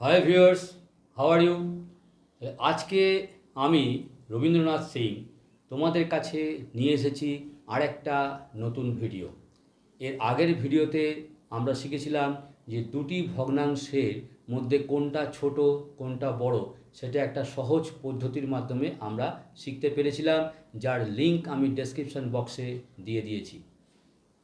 Hi viewers how are you আজকে আমি রবীন্দ্রনাথ সিং তোমাদের কাছে নিয়ে এসেছি আরেকটা নতুন ভিডিও। এর আগের ভিডিওতে আমরা শিখেছিলাম যে দুটি ভগ্নাংশের মধ্যে কোনটা ছোট, কোনটা বড়, সেটা একটা সহজ পদ্ধতির মাধ্যমে আমরা শিখতে পেরেছিলাম, যার লিংক আমি ডেসক্রিপশন বক্সে দিয়ে দিয়েছি।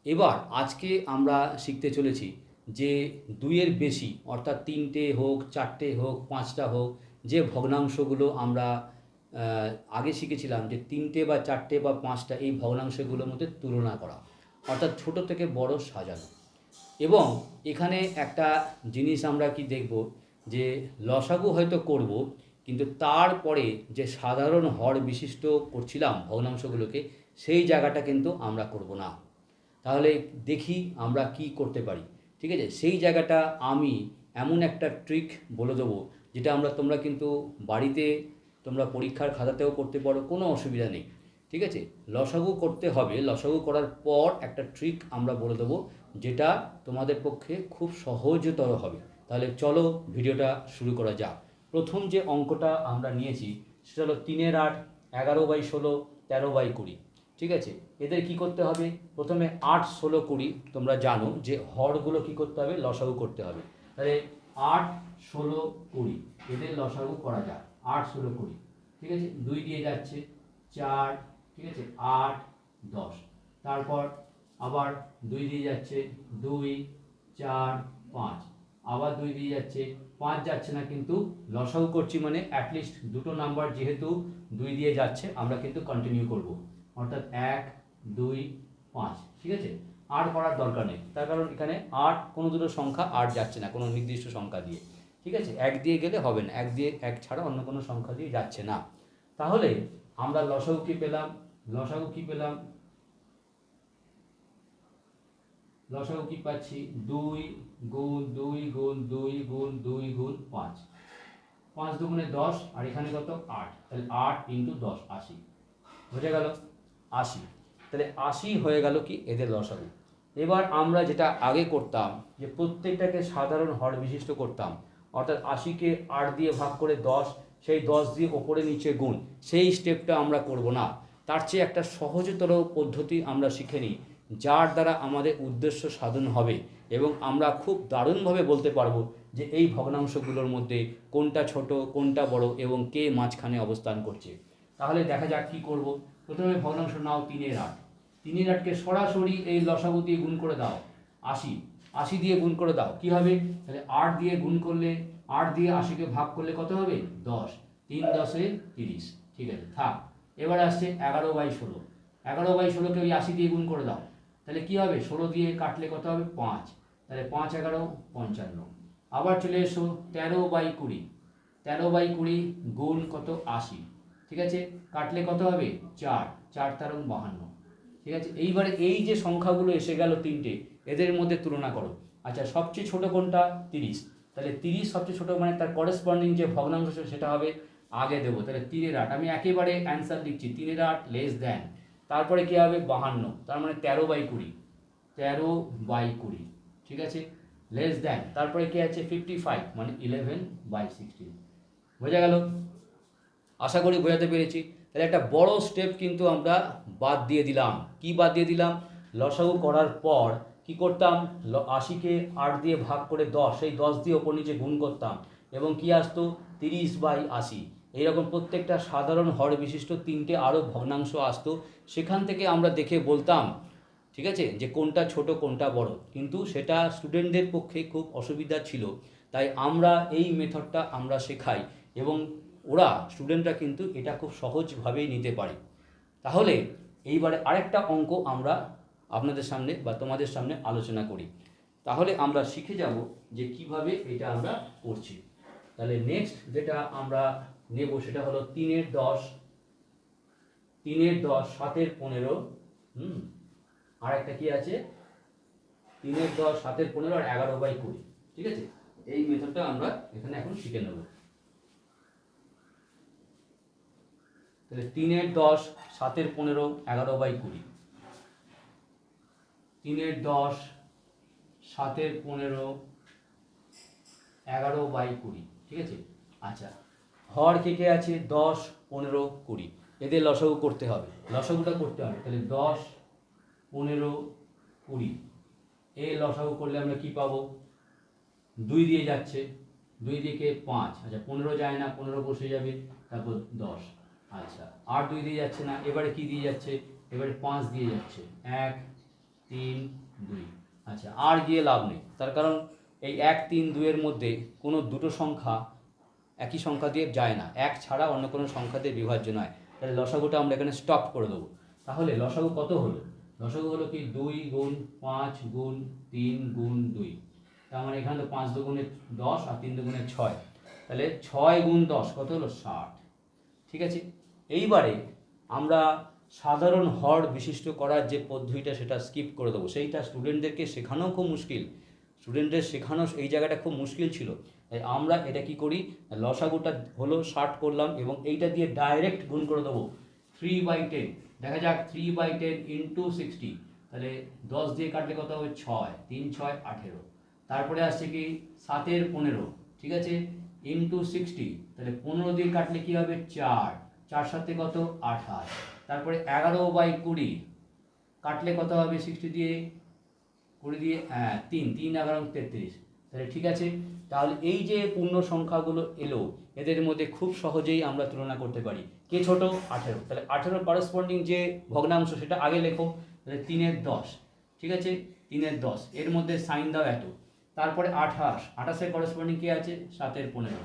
এবার আজকে আমরা শিখতে চলেছি যে দুইয়ের বেশি, অর্থাৎ তিনটে হোক, চারটে হোক, পাঁচটা হোক, যে ভগ্নাংশগুলো আমরা আগে শিখেছিলাম যে তিনটে বা চারটে বা পাঁচটা এই ভগ্নাংশগুলোর মধ্যে তুলনা করা, অর্থাৎ ছোট থেকে বড় সাজানো। এবং এখানে একটা জিনিস আমরা কি দেখব যে লসাগু হয়তো করব, কিন্তু তারপরে যে সাধারণ হর বিশিষ্ট করছিলাম ভগ্নাংশগুলোকে, সেই জায়গাটা কিন্তু আমরা করব না। তাহলে দেখি আমরা কি করতে পারি। ঠিক আছে? সেই জায়গাটা আমি এমন একটা ট্রিক বলে দেবো, যেটা আমরা, তোমরা কিন্তু বাড়িতে তোমরা পরীক্ষার খাতাতেও করতে পারো, কোনো অসুবিধা নেই, ঠিক আছে? লসাগু করতে হবে, লসাগু করার পর একটা ট্রিক আমরা বলে দেবো, যেটা তোমাদের পক্ষে খুব সহজতর হবে। তাহলে চলো ভিডিওটা শুরু করা যাক। প্রথম যে অঙ্কটা আমরা নিয়েছি, সেটা হলো তিনের আট, এগারো বাই ষোলো, তেরো বাই কুড়ি। ঠিক আছে? এদের কি করতে হবে? প্রথমে আট, ষোলো, কুড়ি তোমরা জানো যে হরগুলো কি করতে হবে? লসাগু করতে হবে। তাহলে আট, ষোলো, কুড়ি এদের লসাগু করা যায় আট, ষোলো, কুড়ি ঠিক আছে? দুই দিয়ে যাচ্ছে চার ঠিক আছে? আট, দশ তারপর আবার দুই দিয়ে যাচ্ছে দুই, চার, পাঁচ আবার দুই দিয়ে যাচ্ছে পাঁচ যাচ্ছে না কিন্তু লসাগু করছি মানে অ্যাটলিস্ট দুটো নাম্বার যেহেতু দুই দিয়ে যাচ্ছে, আমরা কিন্তু কন্টিনিউ করব। অর্থাৎ এক, দুই, পাঁচ, ঠিক আছে? আট করার দরকার নেই। তার কারণ এখানে আট কোনো দুটো সংখ্যা আট যাচ্ছে না, কোনো নির্দিষ্ট সংখ্যা দিয়ে, ঠিক আছে? এক দিয়ে গেলে হবে না, এক দিয়ে এক ছাড়া অন্য কোনো সংখ্যা দিয়ে যাচ্ছে না। তাহলে আমরা লসাগু কি পেলাম? লসাগু কি পেলাম? লসাগু কি পাচ্ছি? দুই গুণ দুই গুণ দুই গুণ দুই গুণ, পাঁচ। পাঁচ দুগুণে দশ, আর এখানে কত? আট। তাহলে আট ইন্টু দশ, আশি। বুঝে গেল? আশি। তাহলে আশি হয়ে গেল কি? এদের লসাগু এবার আমরা যেটা আগে করতাম, যে প্রত্যেকটাকে সাধারণ হর বিশিষ্ট করতাম, অর্থাৎ আশিকে আট দিয়ে ভাগ করে দশ, সেই দশ দিয়ে ওপরে নিচে গুণ, সেই স্টেপটা আমরা করব না। তার চেয়ে একটা সহজতর পদ্ধতি আমরা শিখে নিই, যার দ্বারা আমাদের উদ্দেশ্য সাধন হবে এবং আমরা খুব দারুণভাবে বলতে পারব যে এই ভগ্নাংশগুলোর মধ্যে কোনটা ছোট, কোনটা বড় এবং কে মাঝখানে অবস্থান করছে। তাহলে দেখা যাক কি করব। প্রথমে ভগ্নাংশ নাও তিনের আট। তিনের আটকে সরাসরি এই লসাগু দিয়ে গুণ করে দাও। আশি। আশি দিয়ে গুণ করে দাও। কি হবে? তাহলে আট দিয়ে গুণ করলে, আট দিয়ে আশিকে ভাগ করলে কত হবে? দশ। তিন দশে তিরিশ। ঠিক আছে, থাক। এবার আসছে এগারো বাই ষোলো। এগারো বাই ষোলোকে ওই আশি দিয়ে গুণ করে দাও। তাহলে কি হবে? ষোলো দিয়ে কাটলে কত হবে? পাঁচ। তাহলে পাঁচ এগারো, পঞ্চান্ন। আবার চলে এসো তেরো বাই কুড়ি। তেরো বাই কুড়ি গুণ কত? আশি। ঠিক আছে? কাটলে কত হবে? চার। চার তেরো বাহান্ন। ঠিক আছে? এইবারে এই যে সংখ্যাগুলো এসে গেল তিনটে, এদের মধ্যে তুলনা করো। আচ্ছা সবচেয়ে ছোট কোনটা? তিরিশ। তাহলে তিরিশ সবচেয়ে ছোট মানে তার করেসপন্ডিং যে ভগ্নাংশ সেটা হবে আগে দেবো। তাহলে তিনের আট। আমি একেবারে অ্যান্সার লিখছি, তিনের আট লেস দেন তারপরে কী হবে? বাহান্ন। তার মানে তেরো বাই কুড়ি। তেরো বাই কুড়ি। ঠিক আছে? লেস দেন তারপরে কী আছে? ফিফটি ফাইভ মানে ইলেভেন বাই সিক্সটিন বোঝা গেল? আশা করি বোঝাতে পেরেছি। তাহলে একটা বড় স্টেপ কিন্তু আমরা বাদ দিয়ে দিলাম। কি বাদ দিয়ে দিলাম? লসাগু করার পর কি করতাম? আশিকে আট দিয়ে ভাগ করে দশ সেই দশ দিয়ে ওপর নিচে গুণ করতাম। এবং কি আসতো? তিরিশ বাই আশি। এইরকম প্রত্যেকটা সাধারণ হর বিশিষ্ট তিনটে আরও ভগ্নাংশ আসতো। সেখান থেকে আমরা দেখে বলতাম, ঠিক আছে? যে কোনটা ছোট, কোনটা বড়। কিন্তু সেটা স্টুডেন্টদের পক্ষে খুব অসুবিধা ছিল। তাই আমরা এই মেথডটা আমরা শেখাই। এবং ওরা স্টুডেন্টরা কিন্তু এটা খুব সহজভাবেই নিতে পারে। তাহলে এইবারে আরেকটা অঙ্ক আমরা আপনাদের সামনে বা তোমাদের সামনে আলোচনা করি। তাহলে আমরা শিখে যাব যে কীভাবে এটা আমরা করছি। তাহলে নেক্সট যেটা আমরা নেব সেটা হলো তিনের দশ তিনের দশ, সাতের পনেরো, হুম? আর একটা কি আছে? তিনের দশ, সাতের পনেরো আর এগারো বাই কুড়ি, ঠিক আছে? এই মেথডটা আমরা এখানে এখন শিখে নেব। তাহলে তিনের দশ, সাতের পনেরো, এগারো বাই কুড়ি। তিনের দশ, সাতের পনেরো, এগারো বাই কুড়ি, ঠিক আছে? আচ্ছা হর কে আছে? দশ, পনেরো, কুড়ি। এদের লসাগু করতে হবে। লসাগুটা করতে হবে। তাহলে দশ, পনেরো, কুড়ি। এই লসাগু করলে আমরা কি পাবো? দুই দিয়ে যাচ্ছে। দুই দিকে পাঁচ। আচ্ছা পনেরো যায় না, পনেরো বসে যাবে। তারপর দশ। আচ্ছা আর দুই দিয়ে যাচ্ছে না, এবারে কি দিয়ে যাচ্ছে? এবারে পাঁচ দিয়ে যাচ্ছে, এক, তিন, দুই। আচ্ছা আর গিয়ে লাভ নেই, তার কারণ এই এক, তিন, দুইয়ের মধ্যে কোনো দুটো সংখ্যা একই সংখ্যা দিয়ে যায় না, এক ছাড়া অন্য কোনো সংখ্যা দিয়ে বিভাজ্য নয়। তাহলে লসাগুটা আমরা এখানে স্টপ করে দেবো। তাহলে লসাগু কত হলো? লসাগু হলো কি? দুই গুণ পাঁচ গুণ তিন গুণ দুই। তার মানে এখানে তো পাঁচ দুগুণে দশ আর তিন দুগুণে ছয়। তাহলে ছয় গুণ দশ কত হলো? ষাট। ঠিক আছে? এইবারে আমরা সাধারণ হর বিশিষ্ট করার যে পদ্ধতিটা সেটা স্কিপ করে দেবো। সেইটা স্টুডেন্টদেরকে শেখানো খুব মুশকিল। স্টুডেন্টদের শেখানো এই জায়গাটা খুব মুশকিল ছিল। তাই আমরা এটা কি করি? লসাগুটা হলো ষাট করলাম এবং এইটা দিয়ে ডাইরেক্ট গুণ করে দেবো। থ্রি বাই টেন দেখা যাক three by ten into sixty তাহলে দশ দিয়ে কাটলে কত হবে? ছয়। তিন, ছয়, আঠেরো। তারপরে আসছে কি? সাতের পনেরো। ঠিক আছে? ইন্টু সিক্সটি তাহলে পনেরো দিয়ে কাটলে কি হবে? চার। চার সাথে কত? আঠাশ। তারপরে এগারো বাই কুড়ি, কাটলে কত হবে সিক্সটি দিয়ে? কুড়ি দিয়ে হ্যাঁ তিন তিন এগারো তেত্রিশ। তাহলে ঠিক আছে, তাহলে এই যে পূর্ণ সংখ্যাগুলো এলো, এদের মধ্যে খুব সহজেই আমরা তুলনা করতে পারি। কে ছোট? আঠেরো। তাহলে আঠেরো করসপন্ডিং যে ভগ্নাংশ, সেটা আগে লেখো। তাহলে তিনের দশ। ঠিক আছে? তিনের দশ। এর মধ্যে সাইন দাও এত। তারপরে আঠাশ। আঠাশের করসপন্ডিং কে আছে? সাতের পনেরো।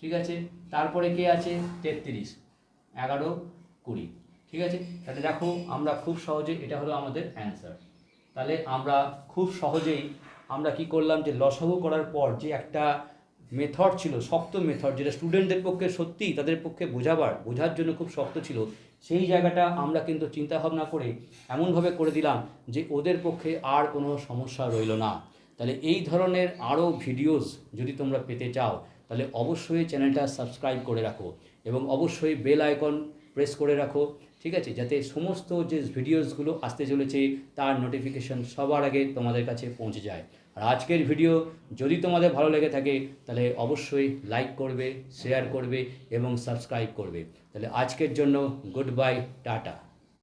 ঠিক আছে? তারপরে কে আছে? তেত্রিশ। এগারো, কুড়ি। ঠিক আছে? তাহলে দেখো আমরা খুব সহজে এটা হলো আমাদের অ্যান্সার তাহলে আমরা খুব সহজেই আমরা কি করলাম যে লসাগু করার পর যে একটা মেথড ছিল, শক্ত মেথড যেটা স্টুডেন্টদের পক্ষে সত্যিই তাদের পক্ষে বোঝাবার, বোঝার জন্য খুব শক্ত ছিল, সেই জায়গাটা আমরা কিন্তু চিন্তা ভাবনা করে এমনভাবে করে দিলাম যে ওদের পক্ষে আর কোনো সমস্যা রইল না। তাহলে এই ধরনের আরও ভিডিওস যদি তোমরা পেতে চাও, তাহলে অবশ্যই চ্যানেলটা সাবস্ক্রাইব করে রাখো। এবং অবশ্যই বেল আইকন প্রেস করে রাখো, ঠিক আছে? যাতে সমস্ত যে ভিডিওসগুলো আসতে চলেছে, তার নোটিফিকেশান সবার আগে তোমাদের কাছে পৌঁছে যায়। আর আজকের ভিডিও যদি তোমাদের ভালো লেগে থাকে, তাহলে অবশ্যই লাইক করবে শেয়ার করবে এবং সাবস্ক্রাইব করবে। তাহলে আজকের জন্য গুড বাই টাটা।